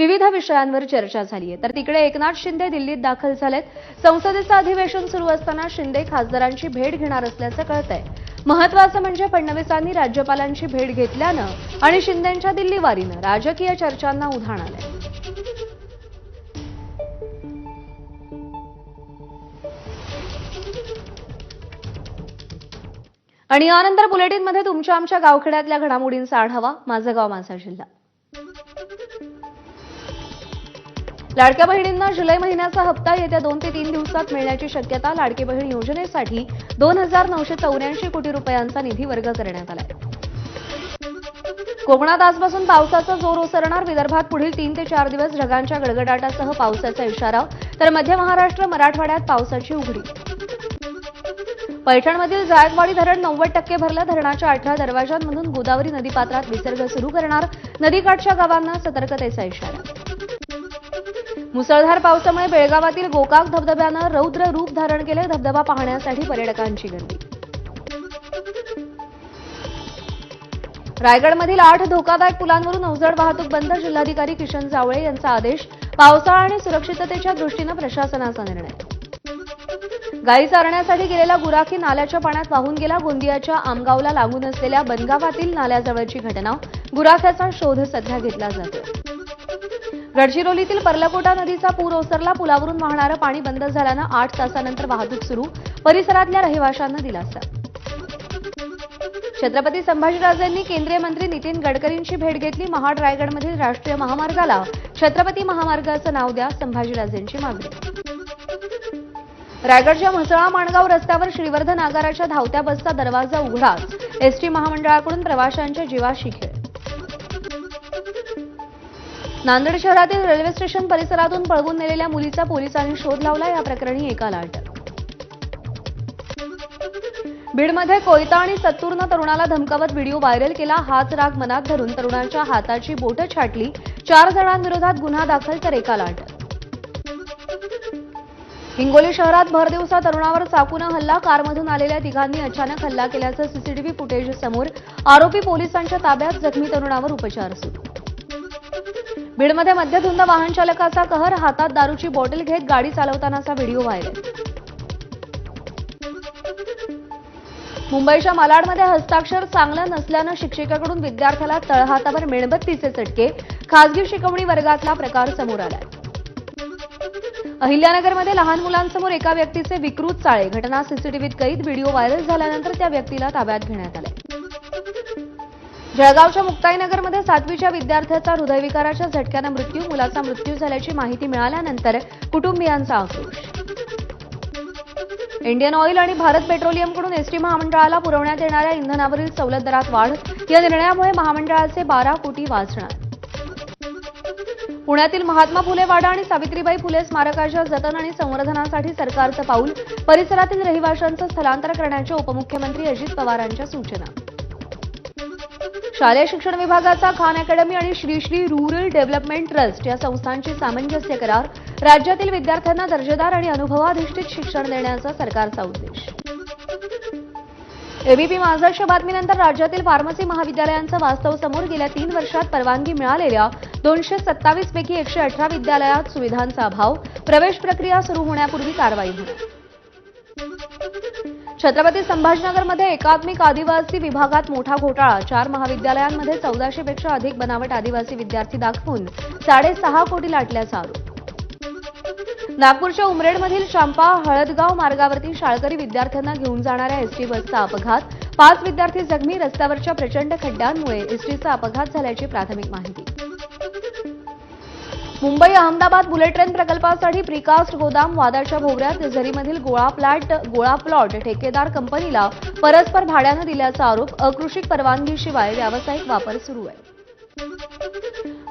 विविध विषयांवर चर्चा झाली आहे. तर तिकडे एकनाथ शिंदे दिल्लीत दाखल झालेत. संसदेचं अधिवेशन सुरू असताना शिंदे खासदारांची भेट घेणार असल्याचं कळतंय. महत्वाचं म्हणजे फडणवीसांनी राज्यपालांची भेट घेतल्यानं आणि शिंदेंच्या दिल्लीवारीनं राजकीय चर्चांना उधाण आलंय. आणि यानंतर बुलेटिनमध्ये तुमच्या आमच्या गावखेड्यातल्या घडामोडींचा आढावा. माझं गाव माझा जिल्हा. लाडक्या बहिणींना जुलै महिन्याचा हप्ता येत्या दोन ते तीन दिवसात मिळण्याची शक्यता लाडकी बहीण योजनेसाठी दोन हजार नऊशे चौऱ्याऐंशी कोटी रुपयांचा निधी वर्ग करण्यात आलाय. कोकणात आजपासून पावसाचा जोर ओसरणार. विदर्भात पुढील तीन ते चार दिवस ढगांच्या गडगडाटासह पावसाचा इशारा. तर मध्य महाराष्ट्र मराठवाड्यात पावसाची उघडी. पैठणमधील जायकवाडी धरण नव्वद टक्के भरलं. धरणाच्या अठरा दरवाजांमधून गोदावरी नदीपात्रात विसर्ग सुरू करणार. नदीकाठच्या गावांना सतर्कतेचा इशारा. मुसळधार पावसामुळे बेळगावातील गोकाक धबधब्यानं रौद्र रूप धारण केले धबधबा पाहण्यासाठी पर्यटकांची गर्दी. रायगडमधील आठ धोकादायक पुलांवरून अवजड वाहतूक बंद जिल्हाधिकारी किशन जावळे यांचा आदेश पावसाळा आणि सुरक्षिततेच्या दृष्टीनं प्रशासनाचा निर्णय. गाई चारण्यासाठी गेलेला गुराखी नाल्याच्या पाण्यात वाहून गेला गोंदियाच्या आमगावला लागून असलेल्या बनगावातील नाल्याजवळची घटना गुराख्याचा शोध सध्या घेतला जातो गडचिरोलीतील पर्लकोटा नदीचा पूर ओसरला. पुलावरून वाहणारं पाणी बंद झाल्यानं आठ तासानंतर वाहतूक सुरू. परिसरातल्या रहिवाशांना दिलासा. छत्रपती संभाजीराजेंनी केंद्रीय मंत्री नितीन गडकरींची भेट घेतली. महाड रायगडमधील राष्ट्रीय महामार्गाला छत्रपती महामार्गाचं नाव द्या संभाजीराजेंची मागणी. रायगडच्या म्हसळा माणगाव रस्त्यावर श्रीवर्धन आगाराच्या धावत्या बसचा दरवाजा उघडाच. एसटी महामंडळाकडून प्रवाशांच्या जीवाशी खेळ. नांदेड शहरातील रेल्वे स्टेशन परिसरातून पळवून नेलेल्या मुलीचा पोलिसांनी शोध लावला. या प्रकरणी एकाला अटक बीडमध्ये कोयता आणि सत्तूरनं तरुणाला धमकावत व्हिडिओ व्हायरल केला. हाच राग मनात धरून तरुणाच्या हाताची बोटं छाटली. चार जणांविरोधात गुन्हा दाखल तर एकाला अटक हिंगोली शहरात भरदिवसा तरुणावर चाकूनं हल्ला. कारमधून आलेल्या तिघांनी अचानक हल्ला केल्याचं सीसीटीव्ही फुटेज समोर. आरोपी पोलिसांच्या ताब्यात जखमी तरुणावर उपचार सुरू. बीडमध्ये मध्यधुंद वाहन चालकाचा कहर हातात दारूची बॉटल घेत गाडी चालवतानाचा व्हिडिओ व्हायरल. मुंबईच्या मालाडमध्ये हस्ताक्षर चांगलं नसल्यानं शिक्षिकेकडून विद्यार्थ्याला तळहातावर मेणबत्तीचे चटके खासगी शिकवणी वर्गातला प्रकार समोर आलाय. अहिल्यानगरमध्ये लहान मुलांसमोर एका व्यक्तीचे विकृत चाळे घटना सीसीटीव्हीत कैद व्हिडिओ व्हायरल झाल्यानंतर त्या व्यक्तीला ताब्यात घेण्यात आले जळगावच्या मुक्ताईनगरमध्ये सातवीच्या विद्यार्थ्याचा हृदयविकाराच्या झटक्यानं मृत्यू मुलाचा मृत्यू झाल्याची माहिती मिळाल्यानंतर कुटुंबियांचा आक्रोश. इंडियन ऑइल आणि भारत पेट्रोलियमकडून एसटी महामंडळाला पुरवण्यात येणाऱ्या इंधनावरील सवलत दरात वाढ या निर्णयामुळे महामंडळाचे बारा कोटी वाचणार. पुण्यातील महात्मा फुले वाडा आणि सावित्रीबाई फुले स्मारकाच्या जतन आणि संवर्धनासाठी सरकारचं पाऊल परिसरातील रहिवाशांचं स्थलांतर करण्याच्या उपमुख्यमंत्री अजित पवारांच्या सूचना. शालेय शिक्षण विभागाचा खान अकॅडमी आणि Sri Sri rural development trust या संस्थांची सामंजस्य करार राज्यातील विद्यार्थ्यांना दर्जेदार आणि अनुभवाधिष्ठित शिक्षण देण्याचा सरकारचा उद्देश. एबीपी माझाच्या बातमीनंतर राज्यातील फार्मसी महाविद्यालयांचं वास्तव समोर गेल्या तीन वर्षात परवानगी मिळालेल्या दोनशे सत्तावीस पैकी एकशे अठरा विद्यालयात सुविधांचा अभाव प्रवेश प्रक्रिया सुरू होण्यापूर्वी कारवाई होणार छत्रपती संभाजीनगरमध्ये एकात्मिक आदिवासी विभागात मोठा घोटाळा. चार महाविद्यालयांमध्ये चौदाशे पेक्षा अधिक बनावट आदिवासी विद्यार्थी दाखवून साडेसहा कोटी लाटल्याचा आरोप नागपूरच्या उमरेडमधील शांपा हळदगाव मार्गावरती शाळकरी विद्यार्थ्यांना घेऊन जाणाऱ्या एसटी बसचा अपघात. पाच विद्यार्थी जखमी रस्त्यावरच्या प्रचंड खड्ड्यांमुळे एसटीचा अपघात झाल्याची प्राथमिक माहिती. मुंबई अहमदाबाद बुलेट ट्रेन प्रकल्पासाठी प्रिकास्ट गोदाम वादाच्या भोवऱ्यात झरीमधील गोळा प्लॅट गोळा प्लॉट ठेकेदार कंपनीला परस्पर भाड्यानं दिल्याचा आरोप अकृषिक परवानगीशिवाय व्यावसायिक वापर सुरू आहे.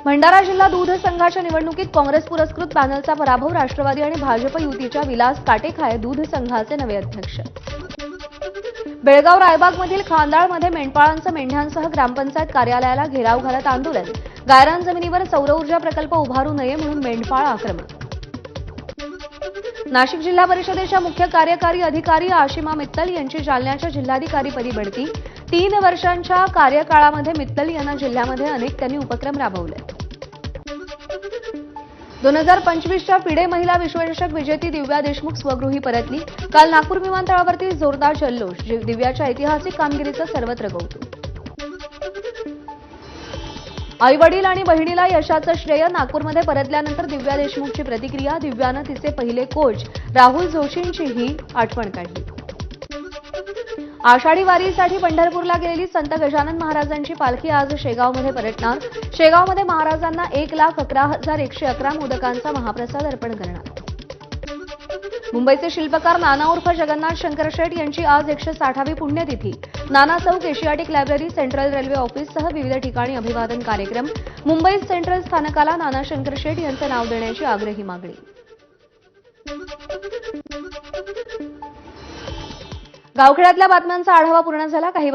भंडारा जिल्हा दूध संघाच्या निवडणुकीत काँग्रेस पुरस्कृत पॅनलचा पराभव राष्ट्रवादी आणि भाजप युतीच्या विलास काटेखाय दूध संघाचे नवे अध्यक्ष. बेळगाव रायबागमधील खांदाळमध्ये मेंढपाळांचं मेंढ्यांसह ग्रामपंचायत कार्यालयाला घेराव घालत आंदोलन गायरान जमिनीवर सौर ऊर्जा प्रकल्प उभारू नये म्हणून मेंढपाळ आक्रमण. नाशिक जिल्हा परिषदेच्या मुख्य कार्यकारी अधिकारी आशिमा मित्तल यांची जालन्याच्या जिल्हाधिकारीपदी बढती. तीन वर्षांच्या कार्यकाळामध्ये मित्तल यांना जिल्ह्यामध्ये अनेक त्यांनी उपक्रम राबवले. दोन हजार पंचवीसच्या फिडे महिला विश्वचषक विजेती दिव्या देशमुख स्वगृही परतली. काल नागपूर विमानतळावरती जोरदार जल्लोष दिव्याच्या ऐतिहासिक कामगिरीचं सर्वत्र कौतुक आई वडील आणि बहिणीला यशाचं श्रेय नागपूरमध्ये परतल्यानंतर दिव्या देशमुखची प्रतिक्रिया दिव्यानं तिचे पहिले कोच राहुल जोशींचीही आठवण काढली. आषाढी वारीसाठी पंढरपूरला गेलेली संत गजानन महाराजांची पालखी आज शेगावमध्ये परतणार. शेगावमध्ये महाराजांना एक लाख अकरा हजार एकशे अकरा मोदकांचा महाप्रसाद अर्पण करणार. मुंबईचे शिल्पकार नाना उर्फ जगन्नाथ शंकर शेठ यांची आज एकशे साठावी पुण्यतिथी. Nana Chowk Asiatic library central railway ऑफिससह विविध ठिकाणी अभिवादन कार्यक्रम. मुंबई सेंट्रल स्थानकाला नाना शंकर शेठ यांचं नाव देण्याची आग्रही मागणी. गावखेड्यातल्या बातम्यांचा आढावा पूर्ण झाला. काही